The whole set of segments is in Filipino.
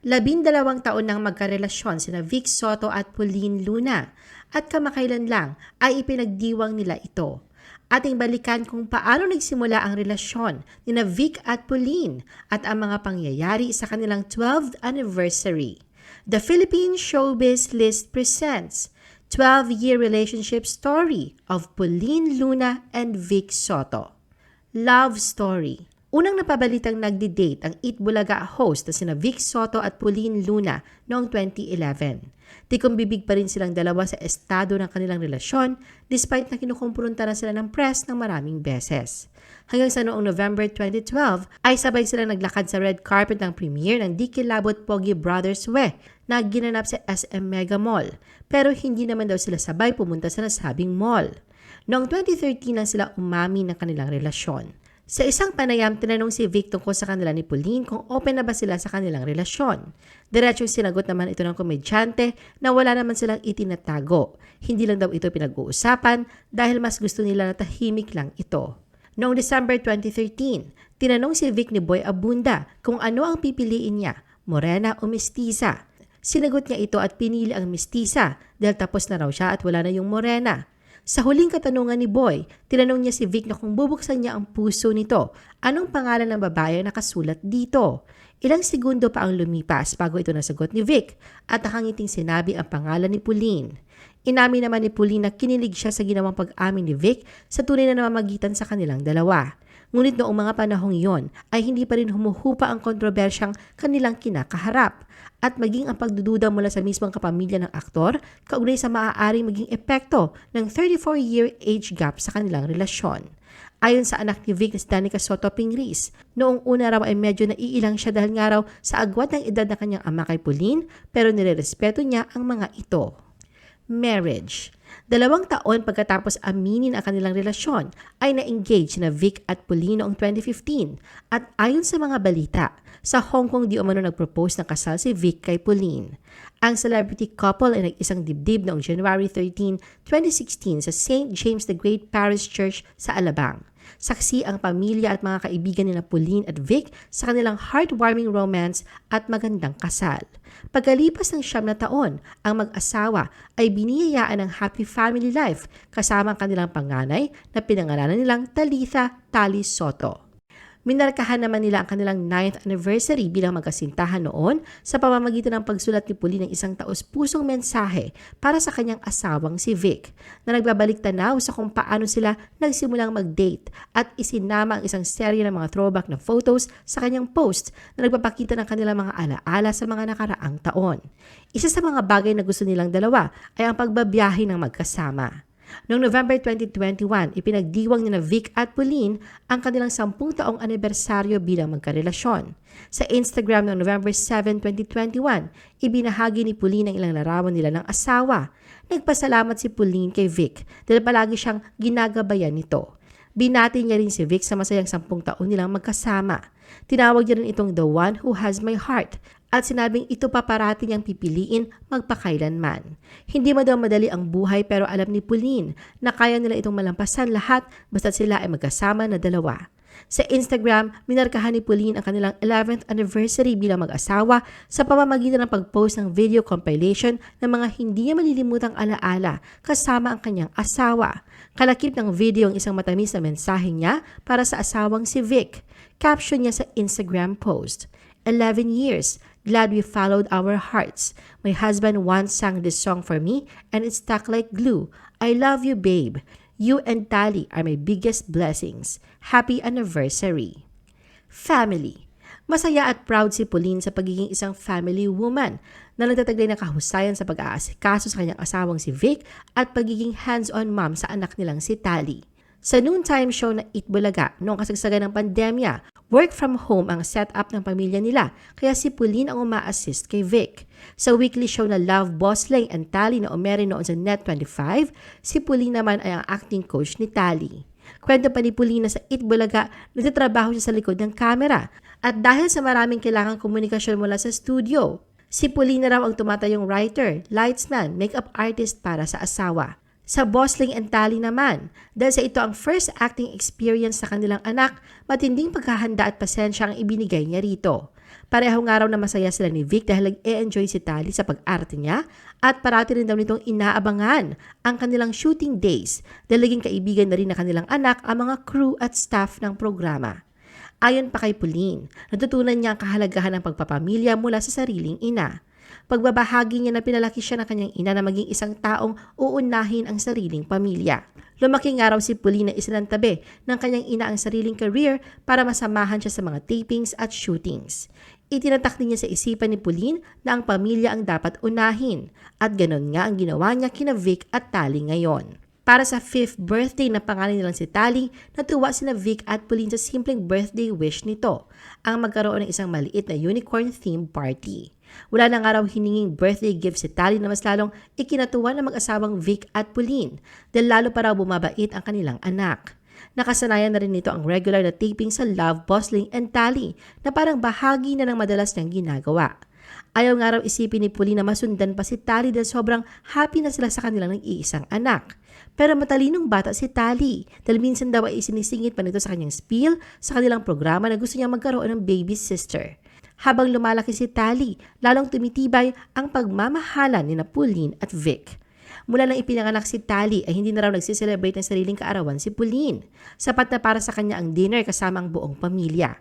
Labindalawang taon nang magkarelasyon sina Vic Soto at Pauline Luna at kamakailan lang ay ipinagdiwang nila ito. Ating balikan kung paano nagsimula ang relasyon ni na Vic at Pauline at ang mga pangyayari sa kanilang 12th anniversary. The Philippine Showbiz List presents 12-year relationship story of Pauline Luna and Vic Soto. Love Story Unang napabalitang nagdi-date ang Eat Bulaga host na sina Vic Soto at Pauline Luna noong 2011. Tikong bibig pa rin silang dalawa sa estado ng kanilang relasyon despite na kinukumpronta na sila ng press ng maraming beses. Hanggang sa noong November 2012 ay sabay sila naglakad sa red carpet ng premiere ng Di Kilabot Pogi Brothers We na ginanap sa SM Mega Mall pero hindi naman daw sila sabay pumunta sa nasabing mall. Noong 2013 lang sila umami ng kanilang relasyon. Sa isang panayam, tinanong si Vic tungkol sa kanila ni Pauline kung open na ba sila sa kanilang relasyon. Diretsong sinagot naman ito ng komedyante na wala naman silang itinatago. Hindi lang daw ito pinag-uusapan dahil mas gusto nila na tahimik lang ito. Noong December 2013, tinanong si Vic ni Boy Abunda kung ano ang pipiliin niya, morena o mestiza. Sinagot niya ito at pinili ang mestiza dahil tapos na raw siya at wala na yung morena. Sa huling katanungan ni Boy, tinanong niya si Vic na kung bubuksan niya ang puso nito, anong pangalan ng babae na nakasulat dito? Ilang segundo pa ang lumipas bago ito nasagot ni Vic at nakangiting sinabi ang pangalan ni Pauline. Inamin naman ni Pauline na kinilig siya sa ginawang pag-amin ni Vic sa tunay na namamagitan sa kanilang dalawa. Ngunit noong mga panahong iyon ay hindi pa rin humuhupa ang kontrobersyang kanilang kinakaharap at maging ang pagdududa mula sa mismong kapamilya ng aktor kaugnay sa maaaring maging epekto ng 34-year age gap sa kanilang relasyon. Ayon sa anak ni Vic na si Danica Soto Pingris, noong una raw ay medyo naiilang siya dahil nga raw sa agwat ng edad ng kanyang ama kay Pauline pero nirerespeto niya ang mga ito. Marriage Dalawang taon pagkatapos aminin ang kanilang relasyon ay na-engage na Vic at Pauline noong 2015 at ayon sa mga balita, sa Hong Kong di umano nag-propose ng kasal si Vic kay Pauline. Ang celebrity couple ay nag-isang dibdib noong January 13, 2016 sa St. James the Great Parish Church sa Alabang. Saksi ang pamilya at mga kaibigan nila Pauline at Vic sa kanilang heartwarming romance at magandang kasal. Pagkalipas ng siyam na taon, ang mag-asawa ay biniyayaan ng happy family life kasama ang kanilang panganay na pinangalanan nilang Talitha Tali Soto. Minarkahan naman nila ang kanilang 9th anniversary bilang magkasintahan noon sa pamamagitan ng pagsulat ni Puli ng isang taos-pusong mensahe para sa kanyang asawang si Vic na nagbabalik tanaw sa kung paano sila nagsimulang mag-date at isinama ang isang serye ng mga throwback na photos sa kanyang post na nagpapakita ng kanilang mga alaala sa mga nakaraang taon. Isa sa mga bagay na gusto nilang dalawa ay ang pagbabiyahe ng magkasama. Noong November 2021, ipinagdiwang ni na Vic at Pauline ang kanilang 10 taong anibersaryo bilang magkarelasyon. Sa Instagram noong November 7, 2021, ibinahagi ni Pauline ang ilang larawan nila ng asawa. Nagpasalamat si Pauline kay Vic dahil palagi siyang ginagabayan nito. Binati niya rin si Vic sa masayang 10 taon nilang magkasama. Tinawag niya rin itong the one who has my heart at sinabing ito pa parati niyang pipiliin magpakailanman. Hindi mo daw madali ang buhay pero alam ni Pauline na kaya nila itong malampasan lahat basta sila ay magkasama na dalawa. Sa Instagram, minarkahan ni Pauline ang kanilang 11th anniversary bilang mag-asawa sa pamamagitan ng pag-post ng video compilation ng mga hindi niya malilimutang alaala kasama ang kanyang asawa. Kalakip ng video ang isang matamis na mensahe niya para sa asawang si Vic. Caption niya sa Instagram post, 11 years, Glad we followed our hearts. My husband once sang this song for me and it stuck like glue. I love you, babe. You and Tali are my biggest blessings. Happy anniversary. Family. Masaya at proud si Pauline sa pagiging isang family woman na nagtataglay ng kahusayan sa pag-aasikaso sa kanyang asawang si Vic at pagiging hands-on mom sa anak nilang si Tali. Sa noontime show na Eat Bulaga noong kasagsagan ng pandemya, work from home ang setup ng pamilya nila kaya si Pauline ang uma-assist kay Vic. Sa weekly show na Love Bossling and Tali na umere noon sa Net25, si Pauline naman ay ang acting coach ni Tali. Kwento pa ni Pauline sa Eat Bulaga, nagtatrabaho siya sa likod ng kamera. At dahil sa maraming kailangang komunikasyon mula sa studio, si Pauline na raw ang tumatayong writer, lightsman, makeup artist para sa asawa sa Bosling and Tali naman. Dahil sa ito ang first acting experience sa kanilang anak, matinding paghahanda at pasensya ang ibinigay niya rito. Parehong araw na masaya sila ni Vic dahil nag-e-enjoy si Tali sa pag-arte niya at parati rin daw nitong inaabangan ang kanilang shooting days dahil naging kaibigan na rin na kanilang anak ang mga crew at staff ng programa. Ayon pa kay Pauline, natutunan niya ang kahalagahan ng pagpapamilya mula sa sariling ina. Pagbabahagi niya na pinalaki siya ng kanyang ina na maging isang taong uunahin ang sariling pamilya. Lumaki nga raw si Pauline na isinantabi ng kanyang ina ang sariling career para masamahan siya sa mga tapings at shootings. Itinatak din niya sa isipan ni Pauline na ang pamilya ang dapat unahin at ganon nga ang ginawa niya kina Vic at Tali ngayon. Para sa 5th birthday na pangalan nilang si Tali, natuwa sina Vic at Pauline sa simpleng birthday wish nito, ang magkaroon ng isang maliit na unicorn theme party. Wala na nga raw hininging birthday gift si Tali na mas lalong ikinatuwa ng mag-asawang Vic at Pauline dahil lalo pa raw bumabait ang kanilang anak. Nakasanayan na rin nito ang regular na taping sa Love, Bustling and Tali na parang bahagi na ng madalas niyang ginagawa. Ayaw nga raw isipin ni Pauline na masundan pa si Tali dahil sobrang happy na sila sa kanilang nag-iisang anak. Pero matalinong bata si Tali dahil minsan daw ay isinisingit pa nito sa kanyang spiel sa kanilang programa na gusto niya magkaroon ng baby sister. Habang lumalaki si Tali, lalong tumitibay ang pagmamahalan ni Pauline at Vic. Mula nang ipinanganak si Tali ay hindi na raw nagsiselebrate ng sariling kaarawan si Pauline. Sapat na para sa kanya ang dinner kasama ang buong pamilya.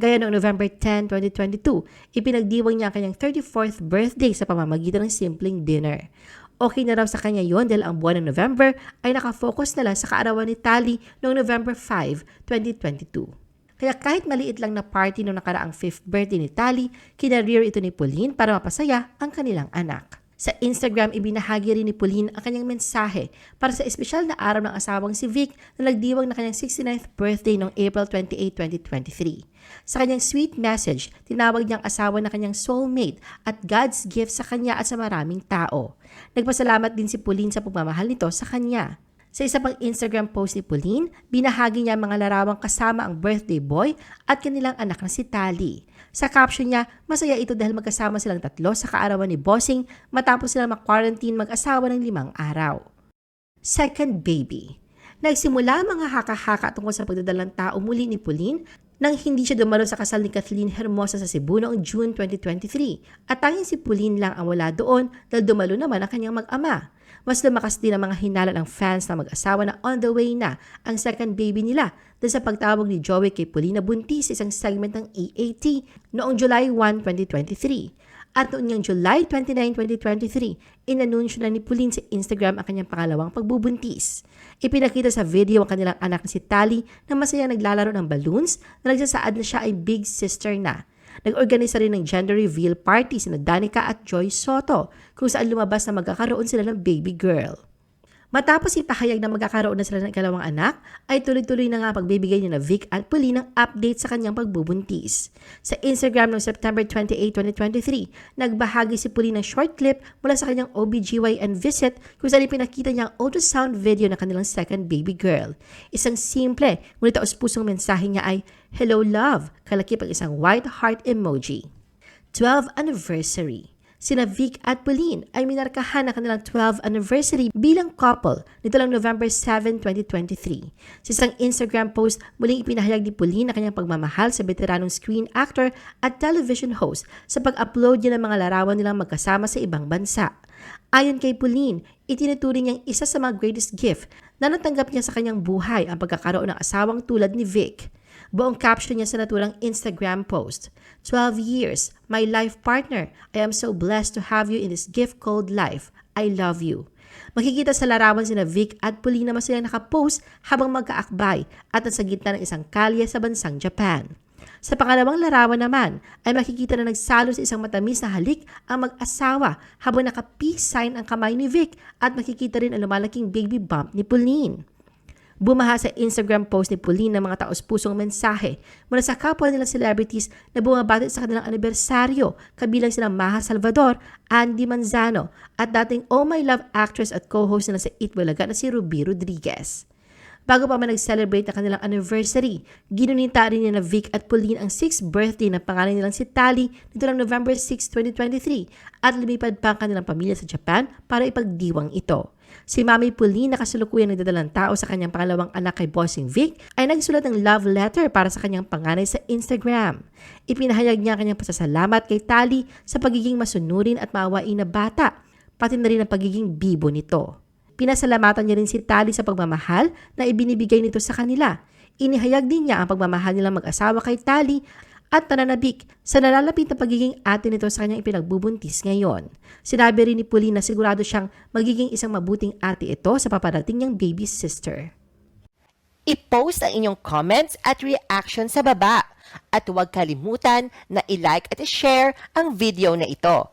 Gaya noong November 10, 2022, ipinagdiwang niya ang kanyang 34th birthday sa pamamagitan ng simpleng dinner. Okay na raw sa kanya yon dahil ang buwan ng November ay nakafocus na lang sa kaarawan ni Tali noong November 5, 2022. Kaya kahit maliit lang na party noong nakaraang 5th birthday ni Tali, kinareer ito ni Pauline para mapasaya ang kanilang anak. Sa Instagram, ibinahagi rin ni Pauline ang kanyang mensahe para sa espesyal na araw ng asawang si Vic na nagdiwang na kanyang 69th birthday noong April 28, 2023. Sa kanyang sweet message, tinawag niyang asawa na kanyang soulmate at God's gift sa kanya at sa maraming tao. Nagpasalamat din si Pauline sa pagmamahal nito sa kanya. Sa isa pang Instagram post ni Pauline, binahagi niya mga larawang kasama ang birthday boy at kanilang anak na si Tali. Sa caption niya, masaya ito dahil magkasama silang tatlo sa kaarawan ni Bossing matapos silang mag-quarantine mag-asawa ng limang araw. Second baby. Nagsimula mga haka-haka tungkol sa pagdadalang tao muli ni Pauline nang hindi siya dumalo sa kasal ni Kathleen Hermosa sa Cebu noong June 2023 at tanging si Pauline lang ang wala doon dahil dumalo naman ang kanyang mag-ama. Mas lumakas din ang mga hinala ng fans na mag-asawa na on the way na ang second baby nila dahil sa pagtawag ni Joey kay Pauline na buntis sa isang segment ng AAT noong July 1, 2023. At noong niyang July 29, 2023, inanunsyo na ni Pauline sa Instagram ang kanyang pangalawang pagbubuntis. Ipinakita sa video ang kanilang anak na si Tali na masaya naglalaro ng balloons na nagsasaad na siya ay big sister na. Nag-organisa rin ng gender reveal party sina Danica at Joy Soto kung saan lumabas na magkakaroon sila ng baby girl. Matapos ipahayag na magkakaroon na sila ng ikalawang anak, ay tuloy-tuloy na nga pagbibigay niya na Vic at Pauline ng update sa kanyang pagbubuntis. Sa Instagram noong September 28, 2023, nagbahagi si Pauline ng short clip mula sa kanyang OBGYN visit kung saan ipinakita niya ang ultrasound video ng kanilang second baby girl. Isang simple, ngunit taos pusong mensahe niya ay, Hello love, kalakip ang isang white heart emoji. 12th anniversary sina Vic at Pauline ay minarkahan ang kanilang 12th anniversary bilang couple nito lang November 7, 2023. Sa isang Instagram post, muling ipinahayag ni Pauline ang kanyang pagmamahal sa veteranong screen actor at television host sa pag-upload niya ng mga larawan nilang magkasama sa ibang bansa. Ayon kay Pauline, itinuturing niyang isa sa mga greatest gift na natanggap niya sa kanyang buhay ang pagkakaroon ng asawang tulad ni Vic. Buong caption niya sa naturang Instagram post. 12 years, my life partner. I am so blessed to have you in this gift called life. I love you. Makikita sa larawan sina Vic at Pauline na masaya nakapost habang magkaakbay at nasa gitna ng isang kalye sa bansang Japan. Sa pangalawang larawan naman ay makikita na nagsalo sa isang matamis na halik ang mag-asawa habang naka-peace sign ang kamay ni Vic at makikita rin ang lumalaking baby bump ni Pauline. Bumaha sa Instagram post ni Pauline ng mga taos-pusong mensahe mula sa kapwa nilang celebrities na bumabati sa kanilang anibersaryo kabilang sina Maha Salvador, Andy Manzano at dating Oh My Love actress at co-host nila sa Eat Bulaga na si Ruby Rodriguez. Bago pa man nag-celebrate na kanilang anniversary, ginunita rin ni na Vic at Pauline ang 6th birthday ng pangalan nilang si Tali nito ng November 6, 2023 at lumipad pa ang kanilang pamilya sa Japan para ipagdiwang ito. Si Mami Pauline na kasalukuyang nagdadalang tao sa kanyang pangalawang anak kay Bossing Vic ay nagsulat ng love letter para sa kanyang panganay sa Instagram. Ipinahayag niya ang kanyang pasasalamat kay Tali sa pagiging masunurin at maawain na bata, pati na rin ang pagiging bibo nito. Pinasalamatan niya rin si Tali sa pagmamahal na ibinibigay nito sa kanila. Inihayag din niya ang pagmamahal nilang mag-asawa kay Tali at pananabik sa nalalapit na pagiging ate nito sa kanyang ipinagbubuntis ngayon. Sinabi rin ni Pauline na sigurado siyang magiging isang mabuting ate ito sa paparating niyang baby sister. I-post ang inyong comments at reaction sa baba. At huwag kalimutan na i-like at i-share ang video na ito.